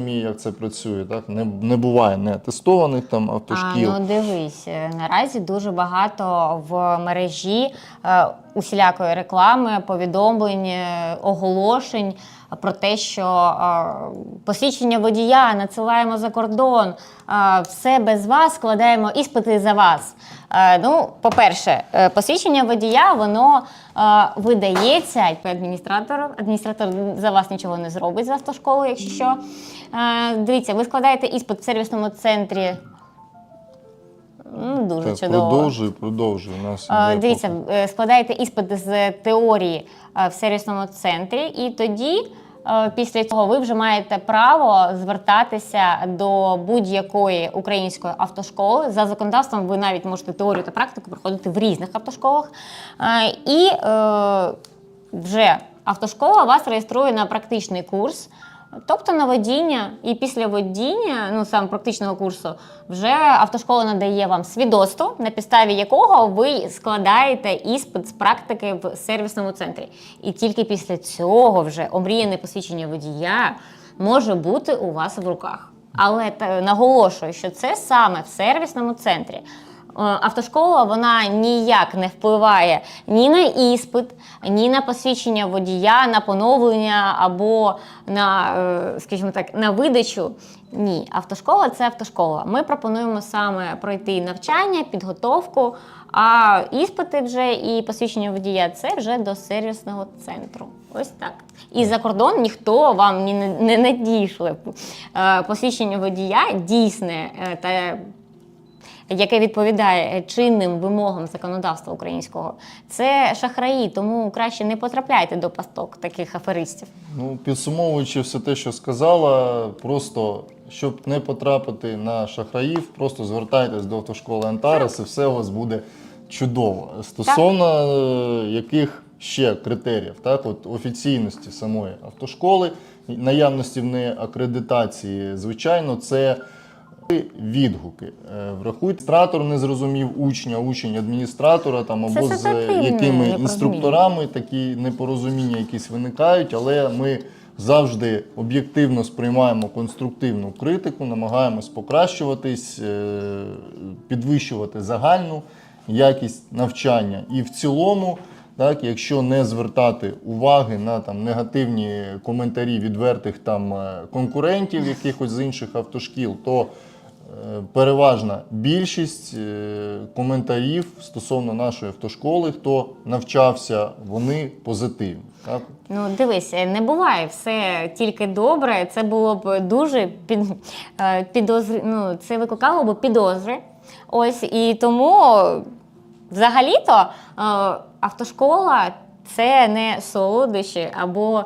розумію, як це працює. Так не, не буває не тестованих там автошкіл. А, ну дивись, е, наразі дуже багато в мережі е, усілякої реклами, повідомлень, е, оголошень про те, що е, посвідчення водія надсилаємо за кордон, е, все без вас, складаємо іспити за вас. Ну, по-перше, посвідчення водія воно видається адміністратору. Адміністратор за вас нічого не зробить з автошколи, якщо що. Дивіться, ви складаєте іспит в сервісному центрі. Ну, дуже Так, чудово. продовжуй, продовжуй. У нас Дивіться, е, складаєте іспит з теорії е, в сервісному центрі, і тоді. е, Після цього ви вже маєте право звертатися до будь-якої української автошколи. За законодавством ви навіть можете теорію та практику проходити в різних автошколах. І вже автошкола вас реєструє на практичний курс. Тобто на водіння, і після водіння, ну саме практичного курсу, вже автошкола надає вам свідоцтво, на підставі якого ви складаєте іспит з практики в сервісному центрі. І тільки після цього вже омріяне посвідчення водія може бути у вас в руках. Але наголошую, що це саме в сервісному центрі. Е, Автошкола вона ніяк не впливає ні на іспит, ні на посвідчення водія, на поновлення або на, е, скажімо так, на видачу. Ні, автошкола це автошкола. Ми пропонуємо саме пройти навчання, підготовку, а іспити вже і посвідчення водія це вже до сервісного центру. Ось так. І за кордон ніхто вам не надійшли. Е, Посвідчення водія дійсне та яке відповідає чинним вимогам законодавства українського, це шахраї, тому краще не потрапляйте до пасток таких аферистів. Ну, підсумовуючи все те, що сказала, просто щоб не потрапити на шахраїв, просто звертайтесь до автошколи Антарес і все у вас буде чудово. Стосовно е, яких ще критеріїв, так, от офіційності самої автошколи, наявності в неї акредитації, звичайно, це відгуки. Е, Врахуйте, адміністратор не зрозумів учня, учень адміністратора там Це або з якими інструкторами такі непорозуміння якісь виникають, але ми завжди об'єктивно сприймаємо конструктивну критику, намагаємось покращуватись, е, підвищувати загальну якість навчання. І в цілому, так, якщо не звертати уваги на там негативні коментарі відвертих там е, конкурентів якихось з інших автошкіл, то Е, Переважна більшість е, коментарів стосовно нашої автошколи, хто навчався, вони позитивні. Так? Ну, дивись, не буває все тільки добре. Це було б дуже під, е, підозр... ну, це викликало б підозри. Ось і тому взагалі-то е, автошкола. Це не солодощі, або,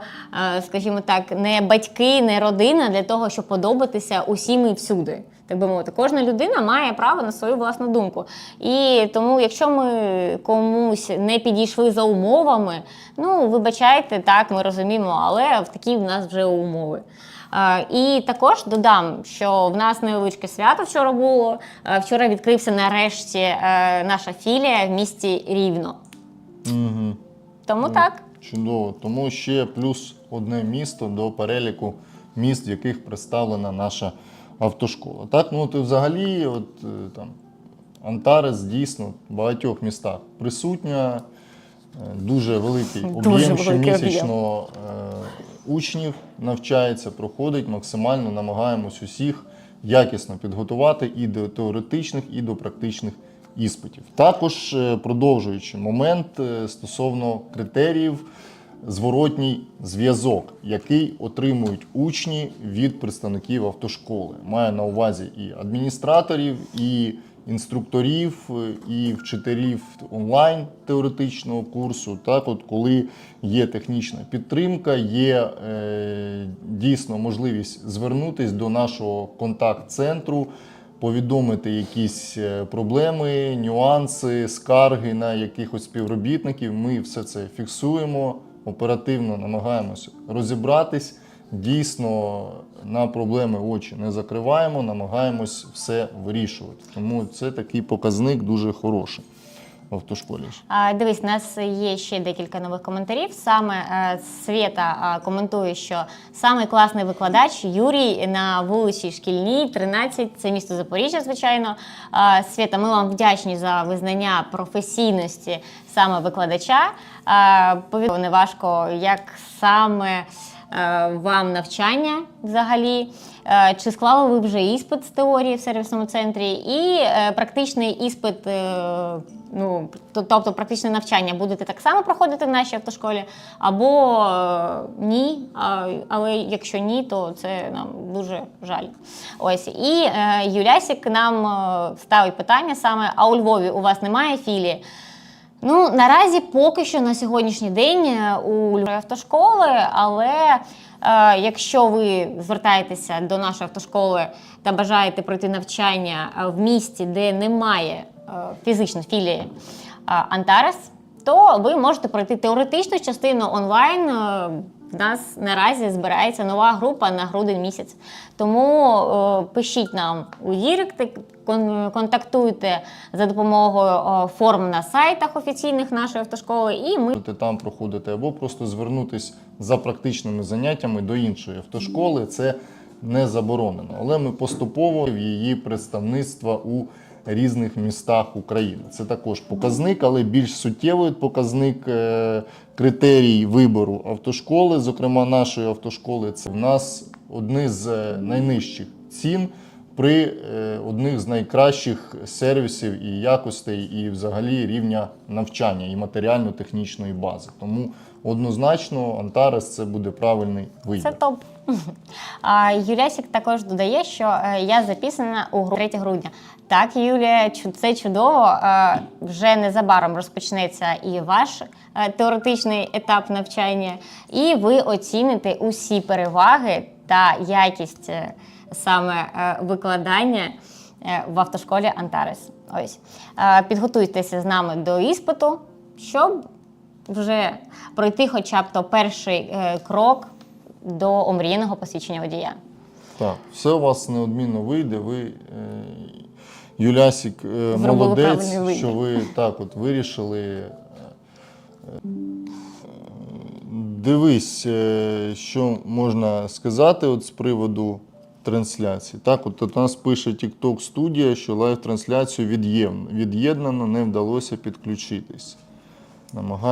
е, скажімо так, не батьки, не родина для того, щоб подобатися усім і всюди. Так би мовити, кожна людина має право на свою власну думку. І тому, якщо ми комусь не підійшли за умовами, ну вибачайте, так ми розуміємо, але в такі в нас вже умови. І також додам, що в нас невеличке свято вчора було. Вчора відкрився нарешті е, наша філія в місті Рівно. Угу. Тому так. Чудово. Тому ще плюс одне місто до переліку міст, в яких представлена наша автошкола. Так, ну от і взагалі, от е, там Антарес дійсно в багатьох містах присутня. Е, Дуже великий об'єм щомісячно е, учнів навчається, проходить. Максимально намагаємось усіх якісно підготувати і до теоретичних, і до практичних іспитів. Також продовжуючи момент стосовно критеріїв. Зворотній зв'язок, який отримують учні від представників автошколи, має на увазі і адміністраторів, і інструкторів, і вчителів онлайн теоретичного курсу. Так, от коли є технічна підтримка, є е, дійсно можливість звернутися до нашого контакт-центру, повідомити якісь е, проблеми, нюанси, скарги на якихось співробітників. Ми все це фіксуємо, оперативно намагаємося розібратись. Дійсно, на проблеми очі не закриваємо, намагаємось все вирішувати. Тому це такий показник дуже хороший. Автошколі? Дивись, нас є ще декілька нових коментарів. Саме е, Свєта коментує, що самий класний викладач Юрій на вулиці Шкільній, 13, це місто Запоріжжя, звичайно. Свєта, ми вам вдячні за визнання професійності саме викладача. А, Повідомлю, не важко, як саме е, вам навчання взагалі. Е, Чи склали ви вже іспит з теорії в сервісному центрі? І е, практичний іспит, е, ну тобто практичне навчання будете так само проходити в нашій автошколі, або ні. Але якщо ні, то це нам дуже жаль. Ось і Юлясік нам ставить питання саме: а у Львові у вас немає філії? Ну, наразі поки що на сьогоднішній день у Львові автошколи, але якщо ви звертаєтеся до нашої автошколи та бажаєте пройти навчання е, в місті, де немає е, фізично філії е, Антарес, то ви можете пройти теоретичну частину онлайн. е, в нас наразі збирається нова група на грудень місяць. Тому е, пишіть нам у Діректи, контактуйте за допомогою е, форм на сайтах офіційних нашої автошколи, і ми там проходити, або просто звернутись за практичними заняттями до іншої автошколи. Це не заборонено. Але ми поступово в її представництва у різних містах України. Це також показник, але більш суттєвий показник е, критерій вибору автошколи, зокрема нашої автошколи, це в нас одні з е, найнижчих цін при е, одних з найкращих сервісів і якостей, і взагалі рівня навчання і матеріально-технічної бази. Тому однозначно Антарес це буде правильний це топ. Юлясік також додає, що е, я записана у групу 3 грудня. Так, Юлія, це чудово. Е, Вже незабаром розпочнеться і ваш е, теоретичний етап навчання, і ви оціните усі переваги та якість саме викладання в автошколі Антарес. Ось підготуйтеся з нами до іспиту, щоб вже пройти хоча б то перший е, крок до омріяного посвідчення водія. Так, все у вас неодмінно вийде. Ви, е, Юлясік, е, молодець, що ви так от вирішили. Дивись, що можна сказати от з приводу трансляції. Так, от, от нас пише TikTok студія, що лайв-трансляцію від'єднано, не вдалося підключитись. Намагаю